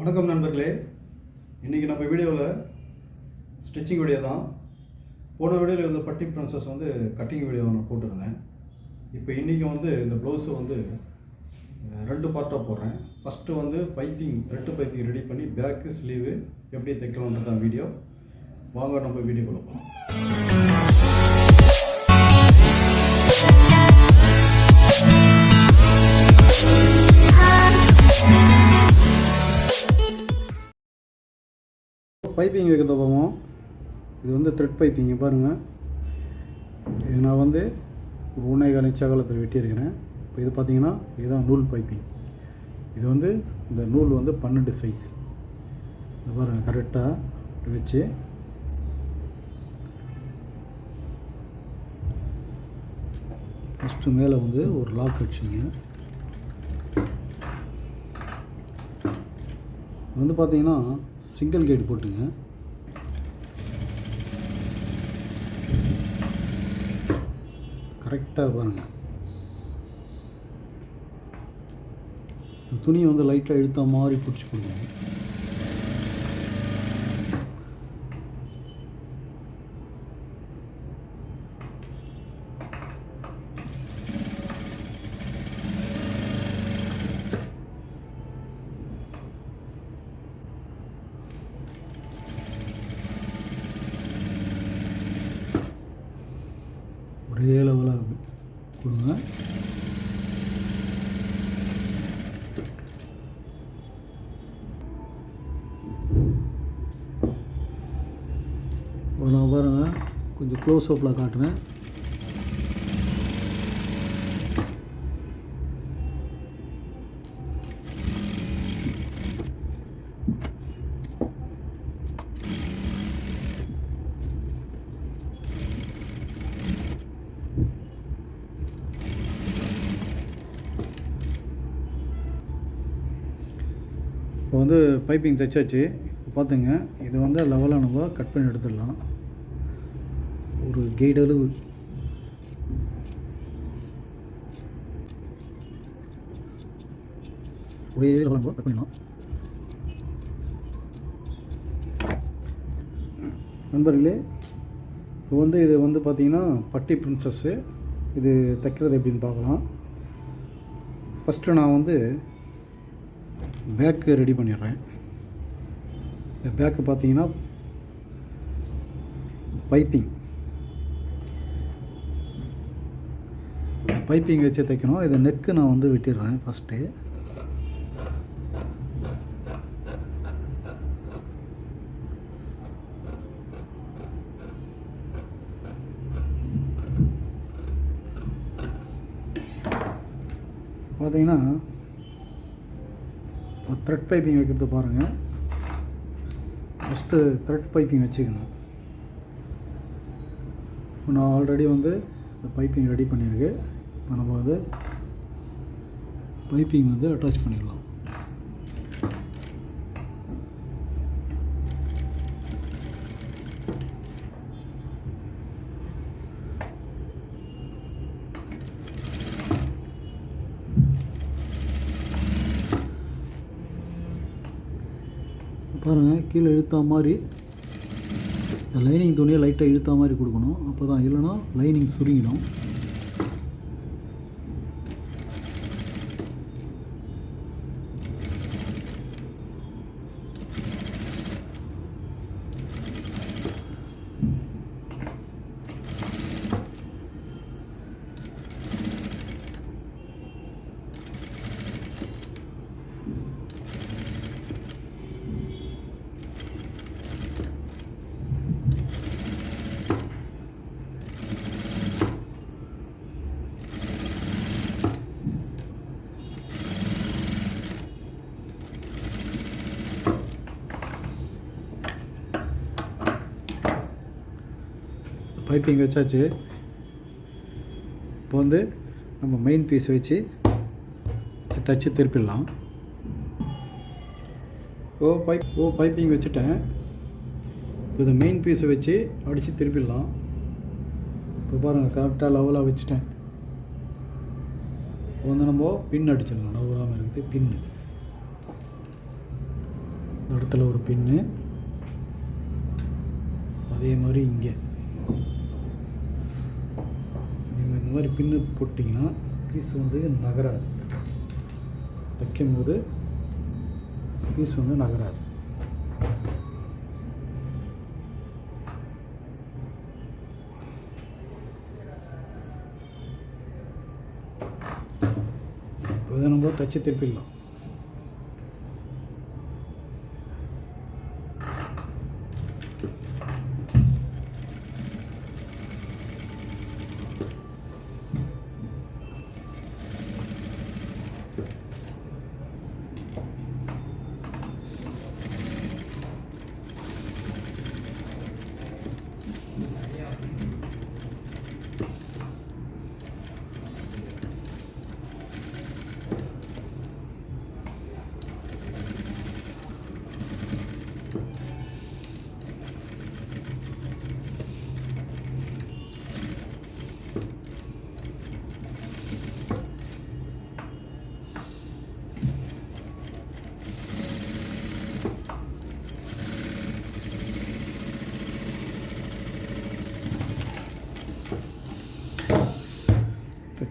வணக்கம் நண்பர்களே. இன்றைக்கி நம்ம வீடியோவில் ஸ்டிச்சிங் வீடியோ தான். போன வீடியோவில் வந்து பட்டி ப்ரின்சஸ் வந்து கட்டிங் வீடியோ நான் போட்டிருந்தேன். இப்போ இன்றைக்கி வந்து இந்த ப்ளவுஸை வந்து ரெண்டு பார்ட்டாக போடுறேன். ஃபஸ்ட்டு வந்து பைப்பிங் த்ரெட்டு பைப்பிங் ரெடி பண்ணி பேக்கு ஸ்லீவு எப்படி தைக்கலான்றது தான் வீடியோ வாங்க நம்ம வீடியோ கொடுப்போம் பைப்பிங் வைக்கிறத பார்ப்போம். இது வந்து த்ரெட் பைப்பிங்க பாருங்கள் இது நான் வந்து ஒரு ஒன்றே கால் இன்ச் அகலத்தில் வெட்டியிருக்கிறேன். இப்போ இது பார்த்தீங்கன்னா இதுதான் நூல் பைப்பிங் இது வந்து இந்த நூல் வந்து பன்னெண்டு சைஸ் இந்த பாருங்கள் கரெக்டாக வச்சு. ஃபஸ்ட்டு மேலே வந்து ஒரு லாக் வச்சுங்க. வந்து பார்த்தீங்கன்னா சிங்கிள் கேட் போட்டுங்க. கரெக்டாக பாருங்கள் இந்த துணியை வந்து லைட்டாக இழுத்த மாதிரி பிடிச்சி கொடுங்க ஒரே லெவலாக கொடுங்க. இப்போ நான் பாருங்கள் கொஞ்சம் க்ளோஸ் அப்பில் காட்டுறேன். இப்போ வந்து பைப்பிங் தைச்சாச்சு. இப்போ பார்த்துங்க இது வந்து லெவலாக நம்ம கட் பண்ணி எடுத்துடலாம். ஒரு கைடு அளவு. ஒரே நம்ம கட் பண்ணலாம் நண்பர்களே இப்போ வந்து இது வந்து பார்த்திங்கன்னா பட்டி பிரின்சஸ்ஸு இது தைக்கிறது எப்படின்னு பார்க்கலாம். ஃபஸ்ட்டு நான் வந்து பேக்கு ரெடி பண்ணிடுறேன். இந்த பேக்கு பார்த்தீங்கன்னா பைப்பிங். பைப்பிங் வச்சு தைக்கணும். இதை நெக்கு நான் வந்து விட்டுடுறேன் ஃபஸ்ட்டு பார்த்தீங்கன்னா த்ரெட் பைப்பிங் வைக்கிறது பாருங்கள் ஃபஸ்ட்டு த்ரெட் பைப்பிங் வச்சுக்கணும். இப்போ நான் ஆல்ரெடி வந்து இந்த பைப்பிங் ரெடி பண்ணியிருக்கு இப்போ நம்ம வந்து பைப்பிங் வந்து அட்டாச் பண்ணிடலாம் பாருங்கள் கீழே இழுத்தா மாதிரி இந்த லைனிங் துணியை லைட்டாக இழுத்தா மாதிரி கொடுக்கணும். அப்போ தான் இல்லைன்னா லைனிங் சுருங்கிடும். பைப்பிங் வச்சாச்சு. இப்போ வந்து நம்ம மெயின் பீஸ் வச்சு வச்சு தச்சு திருப்பிடலாம். ஓ பைப் ஓ பைப்பிங் வச்சுட்டேன். இப்போ இந்த மெயின் பீஸை வச்சு அடித்து திருப்பிடலாம். இப்போ பாருங்கள் கரெக்டாக லெவலாக வச்சுட்டேன். இப்போ வந்து நம்ம பின் அடிச்சிடலாம். நவராமல் இருக்குது பின்னு இந்த இடத்துல ஒரு பின்னு அதே மாதிரி இங்கே நீங்கள் இந்த மாதிரி பின்னு போட்டிங்கன்னா பீஸ் வந்து நகராது. தைக்கும் போது பீஸ் வந்து நகராது. இதை நம்ம தச்சு திருப்பிடலாம்.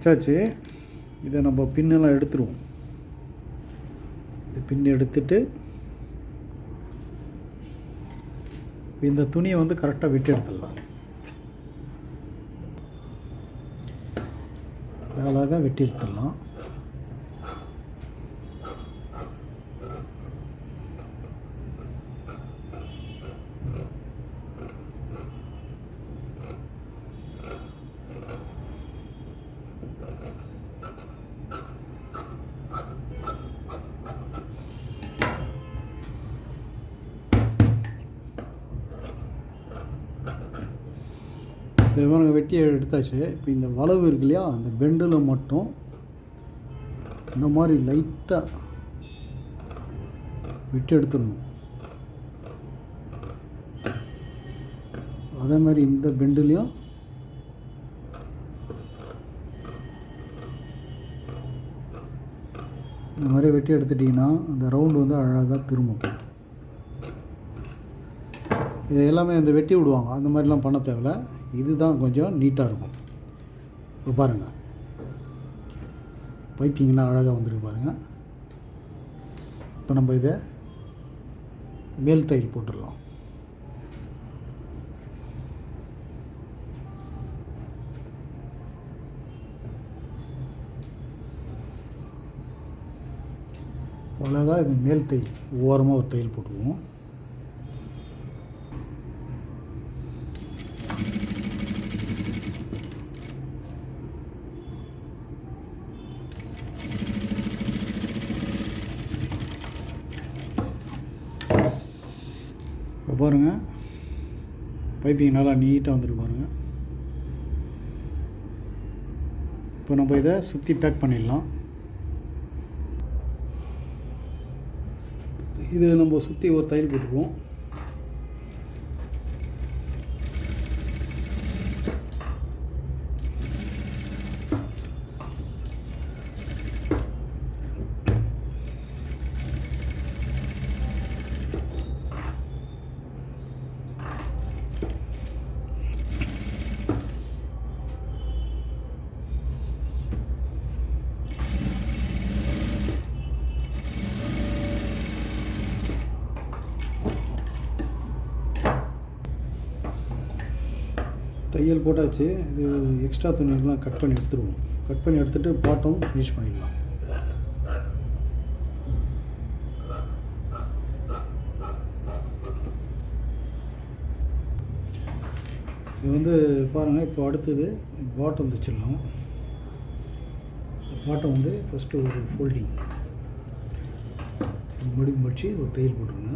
வச்சாச்சு. இதை நம்ம பின்னெல்லாம் எடுத்துருவோம். இந்த பின் எடுத்துட்டு இந்த துணியை வந்து கரெக்டாக விட்டு எடுத்துடலாம். அழகாக வெட்டி எடுத்துடலாம். இந்த இவனுங்க வெட்டி எடுத்தாச்சு. இப்போ இந்த வளவு இருக்கு இல்லையா அந்த பெண்டில் மட்டும் இந்த மாதிரி லைட்டாக விட்டு எடுத்துடணும். அதே மாதிரி இந்த பெண்டுலேயும் இந்த மாதிரி வெட்டி எடுத்துட்டிங்கன்னா அந்த ரவுண்டு வந்து அழகாக திரும்பும். இது எல்லாமே இந்த வெட்டி விடுவாங்க. அந்த மாதிரிலாம் பண்ண தேவையில்ல. இதுதான் கொஞ்சம் நீட்டாக இருக்கும். இப்போ பாருங்கள் பைப்பிங்லாம் அழகாக வந்துருக்கு பாருங்கள் இப்போ நம்ம இதை மேல் தையல் போட்டுடலாம். அவ்வளோதான் இது மேல் தையல் ஓரமாக ஒரு தையல் போட்டுருவோம் இப்போ பாருங்கள் பைப்பிங் நல்லா நீட்டாக வந்துட்டு பாருங்கள் இப்போ நம்ம இதை சுற்றி பேக் பண்ணிடலாம். இது நம்ம சுற்றி ஒரு தையல் போட்டுக்குவோம். தையல் போட்டாச்சு. இது எக்ஸ்ட்ரா துணியெல்லாம் கட் பண்ணி எடுத்துருவோம். கட் பண்ணி எடுத்துகிட்டு பாட்டம் ஃபினிஷ் பண்ணிடலாம். இது வந்து பாருங்கள் இப்போ அடுத்தது பாட்டம் தைச்சிடலாம். பாட்டம் வந்து ஃபஸ்ட்டு ஒரு ஃபோல்டிங் மடிப்பு மடிச்சு ஒரு தையல் போட்டுருங்க.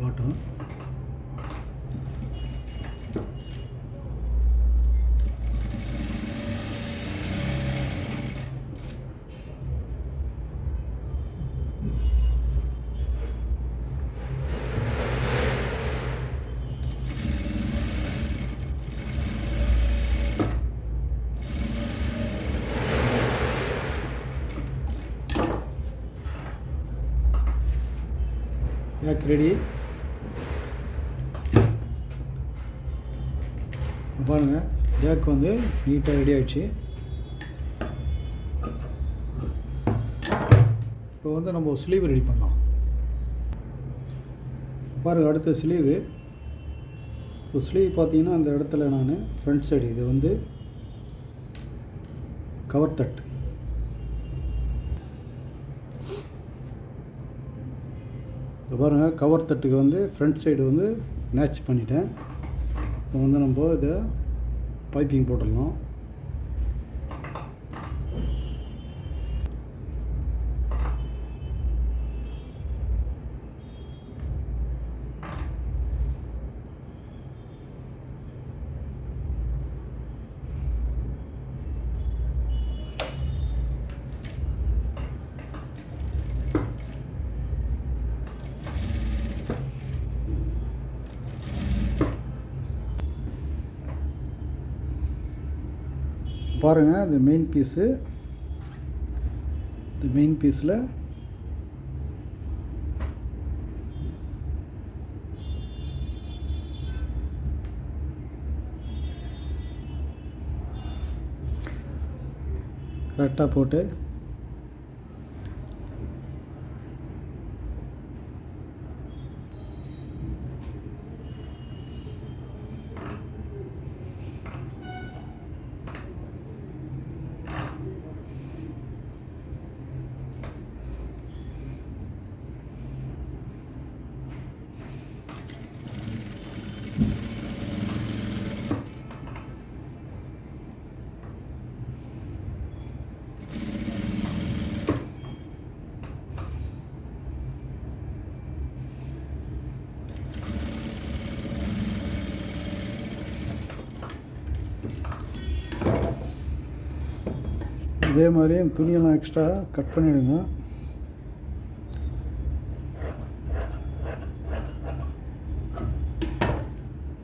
Bottom Acredito. பாருங்கள் ஜாக் வந்து நீட்டாக ரெடி ஆகிடுச்சு இப்போ வந்து நம்ம ஸ்லீவ் ரெடி பண்ணலாம். பாருங்கள் அடுத்த ஸ்லீவு இப்போ ஸ்லீவ் பார்த்தீங்கன்னா அந்த இடத்துல நான் ஃப்ரண்ட் சைடு இது வந்து கவர் தட் இப்போ பாருங்கள் கவர் தட்டுக்கு வந்து ஃப்ரண்ட் சைடு வந்து மேட்ச் பண்ணிட்டேன். இப்போ வந்து நம்ம இதை பைப்பிங் போட்டுடலாம். பாருங்கள் இந்த மெயின் பீஸு இந்த மெயின் பீஸில் கரெக்டாக போட்டு அதே மாதிரி துணியெல்லாம் எக்ஸ்ட்ரா கட் பண்ணிவிடுங்க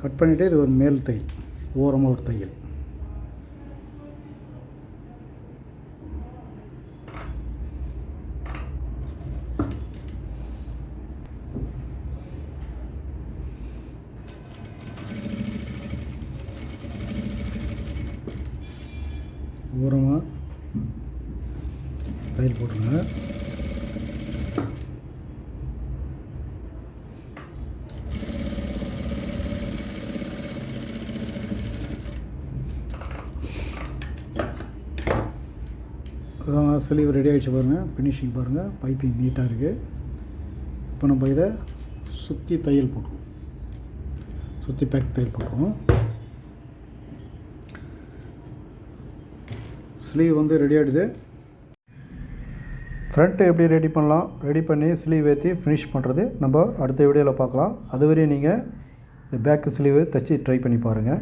கட் பண்ணிவிட்டு இது ஒரு மேல் தையல் ஓரமாக ஒரு தையல். ஓரமாக போட்டுருங்க. அதான் ஸ்லீவ் ரெடி ஆகிடுச்சு பாருங்கள் ஃபினிஷிங் பாருங்கள் பைப்பிங் நீட்டாக இருக்குது இப்போ நம்ம இதை சுற்றி தையல் போட்டுருவோம். சுற்றி பேக் தையல் போட்டுருவோம். ஸ்லீவ் வந்து ரெடி ஆகிடுது ஃப்ரண்ட்டு எப்படி ரெடி பண்ணலாம்? ரெடி பண்ணி ஸ்லீவ் ஏற்றி ஃபினிஷ் பண்ணுறது நம்ம அடுத்த வீடியோவில் பார்க்கலாம். அதுவரையும் நீங்கள் இந்த பேக்கு ஸ்லீவு தைச்சி ட்ரை பண்ணி பாருங்கள்